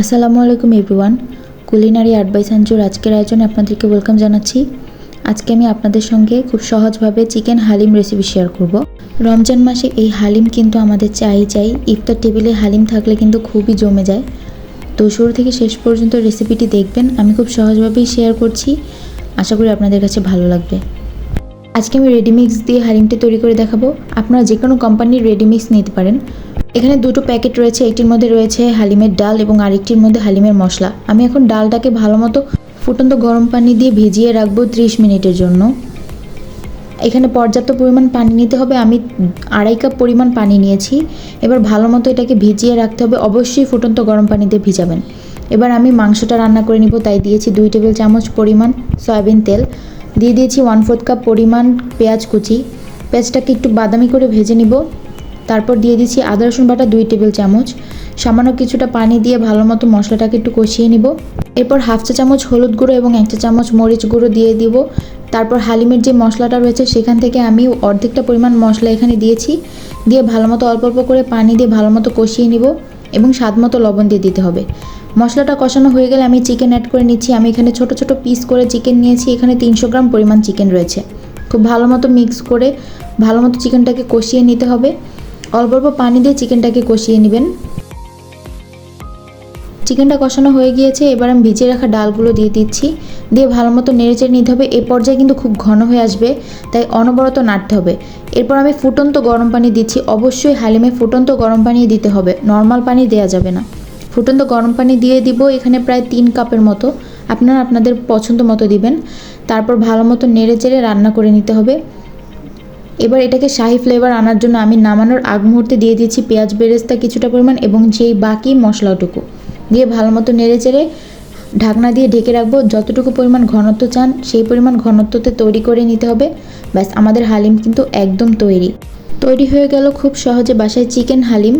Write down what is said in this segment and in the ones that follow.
আসসালামু আলাইকুম everyone culinary by সাঞ্জুর আজকের আয়োজনে আপনাদেরকে ওয়েলকাম জানাচ্ছি। আজকে আমি আপনাদের সঙ্গে খুব সহজভাবে চিকেন হালিম রেসিপি শেয়ার করব। রমজান মাসে এই হালিম কিন্তু আমাদের চাই চাই, ইফতার টেবিলে হালিম থাকলে কিন্তু খুবই জমে যায়। তো শুরু থেকে শেষ পর্যন্ত রেসিপিটি দেখবেন, আমি খুব সহজভাবেই শেয়ার করছি। আশা করি আপনাদের কাছে ভালো লাগবে। আজকে আমি রেডিমিক্স দিয়ে হালিমটি তৈরি করে দেখাবো। আপনারা যে কোনো কোম্পানির রেডিমিক্স নিতে পারেন। এখানে দুটো প্যাকেট রয়েছে, একটির মধ্যে রয়েছে হালিমের ডাল এবং আরেকটির মধ্যে হালিমের মশলা। আমি এখন ডালটাকে ভালো মতো ফুটন্ত গরম পানি দিয়ে ভিজিয়ে রাখব ত্রিশ মিনিটের জন্য। এখানে পর্যাপ্ত পরিমাণ পানি নিতে হবে। আমি আড়াই কাপ পরিমাণ পানি নিয়েছি। এবার ভালো মতো এটাকে ভিজিয়ে রাখতে হবে। অবশ্যই ফুটন্ত গরম পানি দিয়ে ভিজাবেন। এবার আমি মাংসটা রান্না করে নিব। তাই দিয়েছি দুই টেবিল চামচ পরিমাণ সয়াবিন তেল। দিয়ে দিয়েছি ওয়ান ফোর্থ কাপ পরিমাণ পেঁয়াজ কুচি। পেঁয়াজটাকে একটু বাদামি করে ভেজে নিব। তারপর দিয়ে দিচ্ছি আদা, রসুন বাটা দুই টেবিল চামচ। সামান্য কিছুটা পানি দিয়ে ভালো মতো মশলাটাকে একটু কষিয়ে নিব। এরপর হাফ চা চামচ হলুদ গুঁড়ো এবং এক চা চামচ মরিচ গুঁড়ো দিয়ে দিব। তারপর হালিমের যে মশলাটা রয়েছে সেখান থেকে আমি অর্ধেকটা পরিমাণ মশলা এখানে দিয়েছি। দিয়ে ভালো মতো অল্প অল্প করে পানি দিয়ে ভালো মতো কষিয়ে নিব। এবং স্বাদ মতো লবণ দিয়ে দিতে হবে। মশলাটা কষানো হয়ে গেলে আমি চিকেন অ্যাড করে নিচ্ছি। আমি এখানে ছোট ছোট পিস করে চিকেন নিয়েছি। এখানে তিনশো গ্রাম পরিমাণ চিকেন রয়েছে। খুব ভালো মতো মিক্স করে ভালো মতো চিকেনটাকে কষিয়ে নিতে হবে। অল্প অল্প পানি দিয়ে চিকেনটাকে কষিয়ে নেবেন। চিকেনটা কষানো হয়ে গিয়েছে, এবার আমি ভিজিয়ে রাখা ডালগুলো দিয়ে দিচ্ছি। দিয়ে ভালো মতো নেড়েচেড়ে নিতে হবে, এ পর্যায়ে কিন্তু খুব ঘন হয়ে আসবে, তাই অনবরত নাড়তে হবে। এরপর আমি ফুটন্ত গরম পানি দিচ্ছি, অবশ্যই হালিমে ফুটন্ত গরম পানি দিতে হবে, নর্মাল পানি দেওয়া যাবে না। ফুটন্ত গরম পানি দিয়ে দিব এখানে প্রায় তিন কাপের মতো, আপনারা আপনাদের পছন্দ মতো দিবেন। তারপর ভালো মতো নেড়ে চেড়ে রান্না করে নিতে হবে। এবার এটাকে শাহি ফ্লেভার আনার জন্য আমি নামানোর আগ মুহূর্তে দিয়ে দিচ্ছি পেঁয়াজ বেরেস্তা কিছুটা পরিমাণ এবং যেই বাকি মশলাটুকু। দিয়ে ভালো মতো নেড়ে চেড়ে ঢাকনা দিয়ে ঢেকে রাখব। যতটুকু পরিমাণ ঘনত্ব চান, সেই পরিমাণ ঘনত্বতে তৈরি করে নিতে হবে। ব্যাস, আমাদের হালিম কিন্তু একদম তৈরি। তৈরি হয়ে গেল খুব সহজে বাসায় চিকেন হালিম।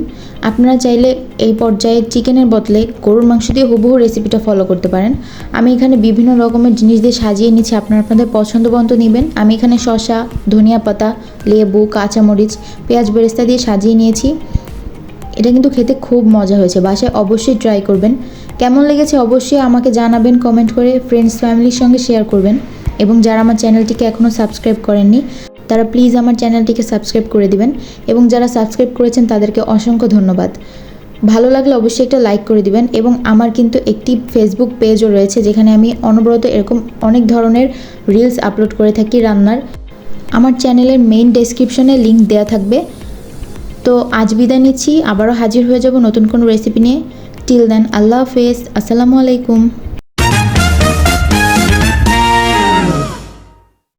আপনারা চাইলে এই পর্যায়ে চিকেনের বদলে গরুর মাংস দিয়ে হুবহু রেসিপিটা ফলো করতে পারেন। আমি এখানে বিভিন্ন রকমের জিনিস দিয়ে সাজিয়ে নিচ্ছি, আপনারা আপনাদের পছন্দ মতো নেবেন। আমি এখানে শসা, ধনিয়া পাতা, লেবু, কাঁচামরিচ, পেঁয়াজ বেরেস্তা দিয়ে সাজিয়ে নিয়েছি। এটা কিন্তু খেতে খুব মজা হয়েছে। বাসায় অবশ্যই ট্রাই করবেন। কেমন লেগেছে অবশ্যই আমাকে জানাবেন কমেন্ট করে ফ্রেন্ডস ফ্যামিলির সঙ্গে শেয়ার করবেন। এবং যারা আমার চ্যানেলটিকে এখনও সাবস্ক্রাইব করেননি, তারা প্লিজ আমার চ্যানেলটিকে সাবস্ক্রাইব করে দিবেন। এবং যারা সাবস্ক্রাইব করেছেন, তাদেরকে অসংখ্য ধন্যবাদ। ভালো লাগলে অবশ্যই একটা লাইক করে দিবেন। এবং আমার কিন্তু একটি ফেসবুক পেজও রয়েছে, যেখানে আমি অনবরত এরকম অনেক ধরনের রিলস আপলোড করে থাকি রান্নার। আমার চ্যানেলের মেইন ডেসক্রিপশনে লিংক দেওয়া থাকবে। তো আজ বিদায় নিচ্ছি, আবারও হাজির হয়ে যাব নতুন কোনো রেসিপি নিয়ে। টিল দেন আল্লাহ হাফেজ, আসসালামু আলাইকুম।